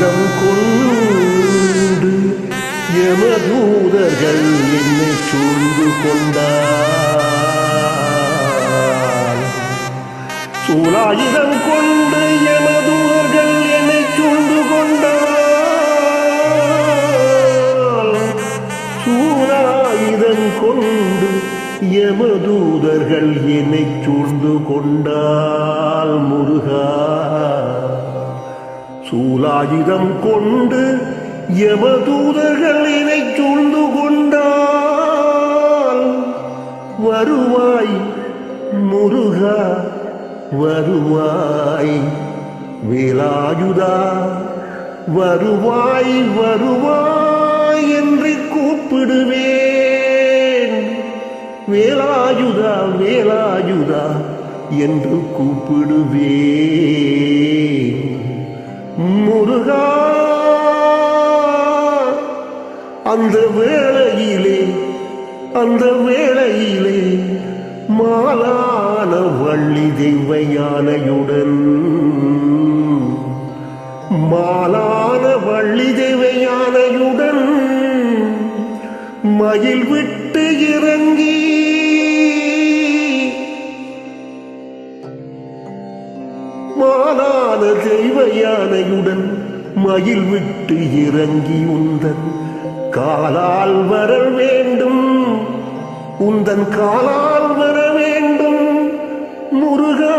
சூலாயுதம் கொண்டு யமதூதர்கள் என்னை சூழ்ந்து கொண்டார். சூலாயுதம் கொண்டு யமதூதர்கள் என்னை சூழ்ந்து கொண்டார். சூலாயுதம் கொண்டு யமதூதர்கள் என்னை சூழ்ந்து கொண்டால் முருகா. சூலாயுதம் கொண்டு யமதூதர்கள் என்னை சூழ்ந்து கொண்டால் வருவாய் முருகா வருவாய் வேலாயுதா வருவாய் வருவாய் என்று கூப்பிடுவேன். வேலாயுதா வேலாயுதா என்று கூப்பிடுவேன். முருகா அந்த வேளையிலே அந்த வேளையிலே மாலான வள்ளி தெய்வ யானையுடன் மாலான வள்ளி தெய்வ யானையுடன் மயில் விட்டு இறங்கி மாலான தெய்வ யானையுடன் மயில் விட்டு இறங்கி உந்தன் காலால் வர வேண்டும். உந்தன் காலால் வர வேண்டும். முருகா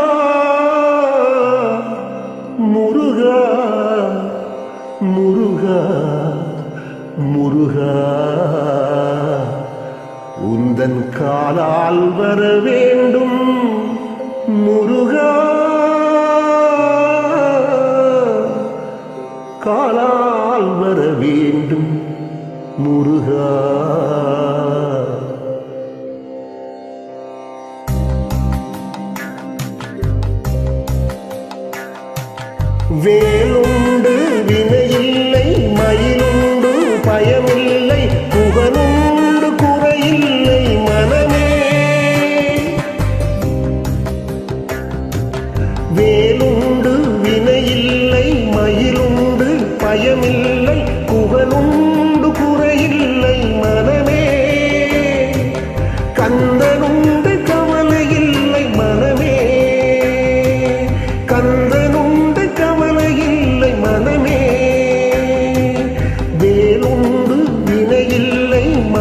முருகா முருகா முருகா. உந்தன் காலால் வர வேண்டும். முருகா. காலால் வர வேண்டும் முருகா. வேலும்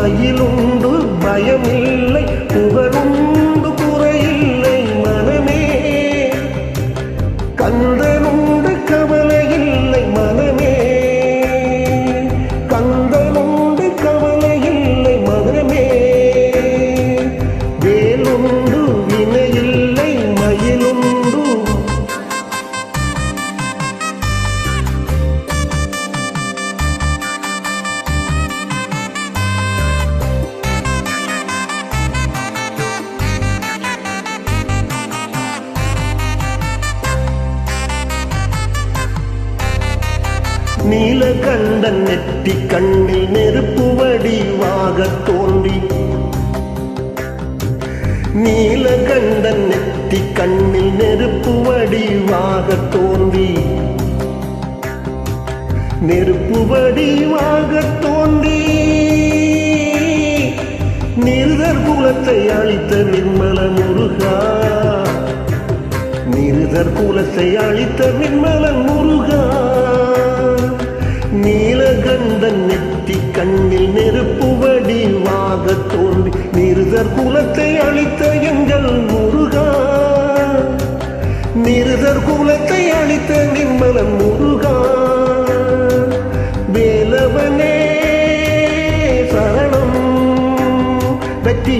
வினையில்லை மயிலுண்டு பயமில்லை. நீலகண்டன் நெட்டி கண்ணில் நெருப்பு வடிவாக தோன்றி. நீலகண்டன் நெட்டி கண்ணில் நெருப்பு வடிவாக தோன்றி. நெருப்பு வடிவாக தோன்றி. நிருதர் குலத்தை அழித்த நிர்மல முருகா. நிருதர் குலத்தை அழித்த நிர்மல முருகா. அதன் நெற்றி கண்ணில் நெருப்பு வடிவாக தோன்றி நிருதர் குலத்தை அழித்த எங்கள் முருகா. நிருதர் குலத்தை அழித்த நிம்மலன் முருகா. வேலவனே சரணம் வெற்றி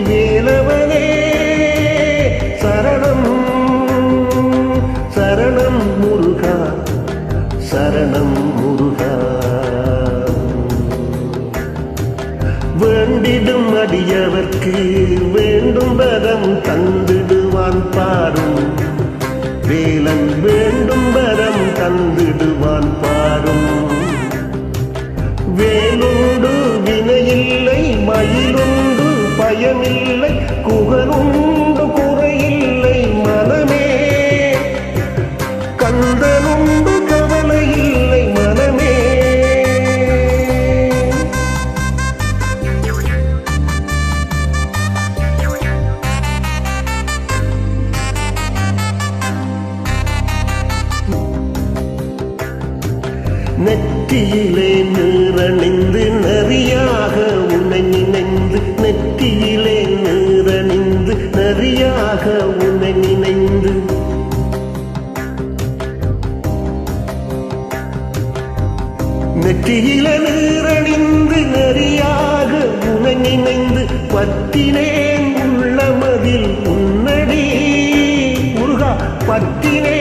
நெற்றியிலே நீரணிந்து நரியாக உன்னை நினைந்து நெற்றியிலே நீரணிந்து நரியாக உன்னை நினைந்து. நெற்றியில நீரணிந்து நரியாக உன்னை நினைந்து பத்தினேன் உள்ளமதில் உன்னடி. முருகா பத்தினே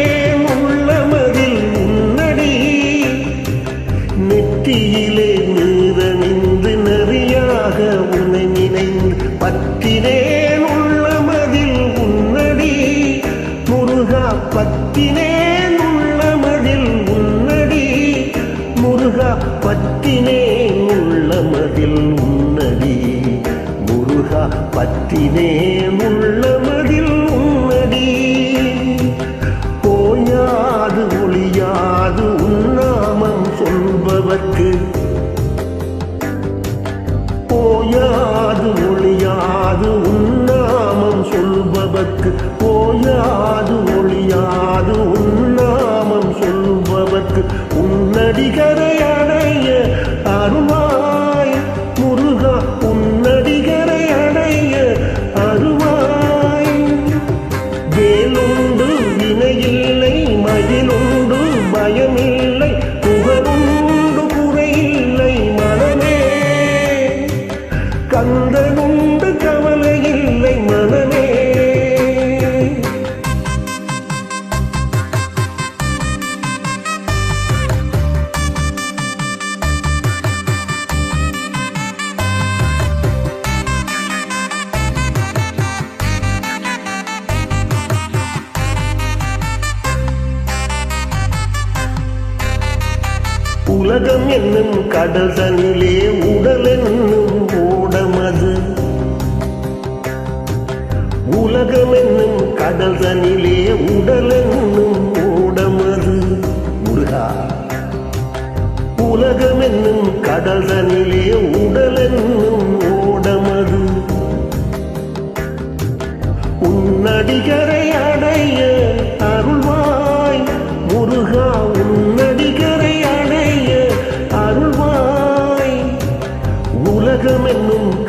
பத்தினேன் உள்ளமதில் உன்னடி. முருகா பத்தினேன் உள்ளமதில் உன்னடி. முருகா பத்தினேன் என்னும் கடல் தனிலே உடல் என்னும் ஓடமது. உலகம் என்னும் கடல் தனிலே உடல் என்னும் ஓடமது. முருகா உலகம் என்னும் கடல் தனிலே உடல் என்னும் ஓடமது உன்னடிகரை அடைய அருள்வாய் முருகா உன்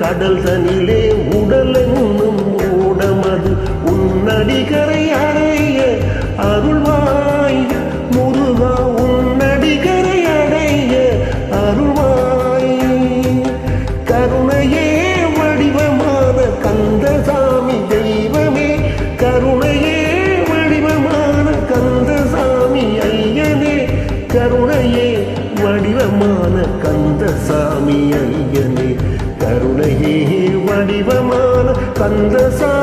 கடல் தனிலே உடல் என்னும் ஊடமது உன்னடிகரை அடைய அருள்வாய். முருகா உன்னடிகரை அடைய அருள்வாய். கருணையே வடிவமான கந்தசாமி தெய்வமே. கருணையே வடிவமான கந்தசாமி ஐயனே. கருணையே வடிவமான கந்தசாமி ஐயனே. வடிவமான கந்தசாமி